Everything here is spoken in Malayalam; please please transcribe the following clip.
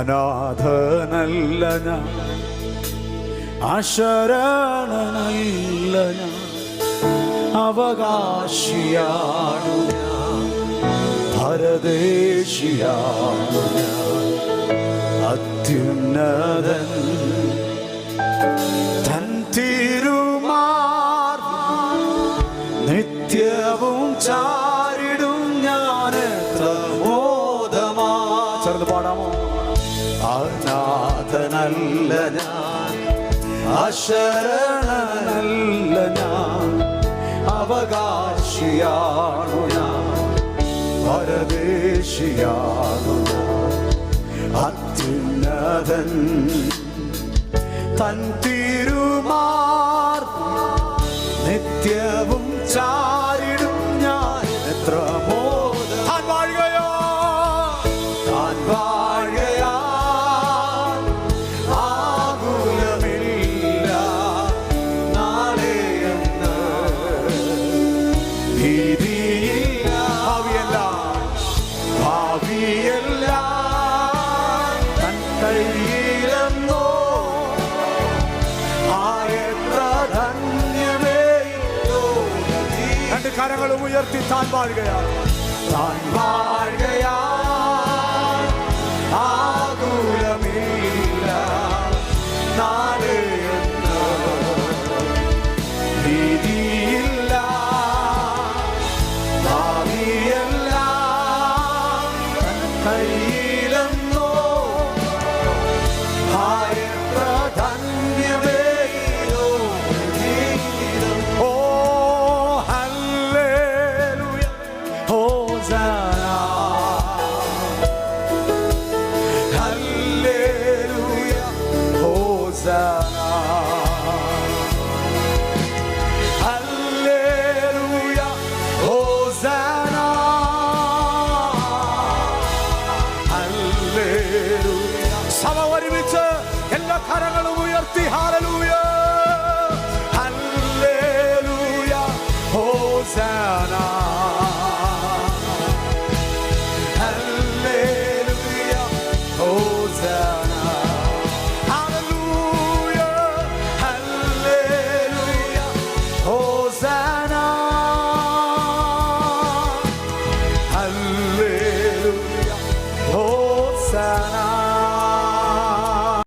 അനാഥനല്ല ഞാൻ. അശരണനല്ല ഞാൻ. അവകാശിയാണു പരദേശിയാണു അത്യുന്നതൻ. തൻ തിരുമാർ ചാരിടും ഞാൻ ബോധമാ. ചേർന്ന് പാടാമോ? അനാഥനല്ല ഞാൻ അശരണനല്ല ഞാൻ അവകാശിയാണു ഞാൻ പരദേശിയാണു ഞാൻ അത്യുന്നതൻ തൻ തിരുമാർ തൻ കയ്യിലെന്നോ ആയെത്ര ധന്യമേ രണ്ട് കരങ്ങളും ഉയർത്തി താൻ വാഴുകയാണ്. താൻ വാഴുകയാ കയ്യിലെന്നോ സഭ ഒരുമിച്ച് എല്ലാ കരങ്ങളും ഉയർത്തി hallelujah hallelujah hosanna hallelujah hosanna Hosanna